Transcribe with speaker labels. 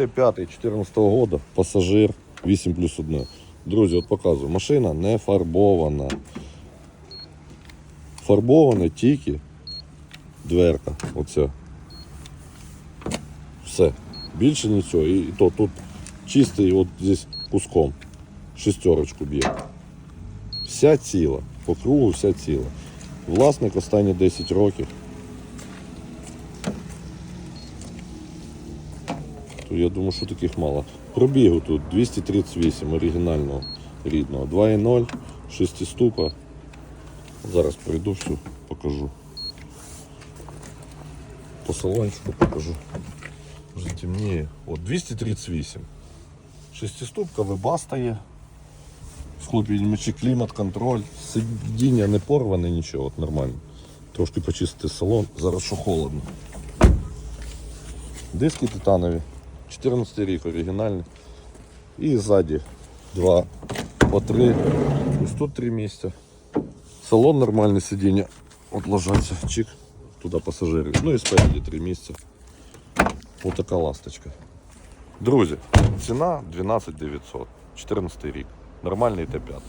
Speaker 1: Т5 14 года, пасажир 8 плюс 1. Друзі, от показую, машина не фарбована. Фарбована тільки дверка. Оця. Все. Більше нічого. І то тут чистий от здесь куском. Шестерочку б'є. Вся ціла. По кругу вся ціла. Власник останні 10 років. Я думаю, що таких мало. Пробігу тут 238 оригінального рідного. 2.0, 6 ступа. Зараз пройду всю, покажу. По салончику покажу. Вже темніє. От 238. Шестиступка, вебаста є. Схлопінювачі, клімат, контроль. Сидіння не порване, нічого, от нормально. Трошки почистити салон, зараз що холодно. Диски титанові. 14 рік оригінальний. І ззаді два по три. Ось тут три місця. Салон нормальне сидіння. От ложаться. Чик. Туди пасажири. Ну і спереді три місця. Ось така ласточка. Друзі, ціна 12 900. 14 рік. Нормальний Т5.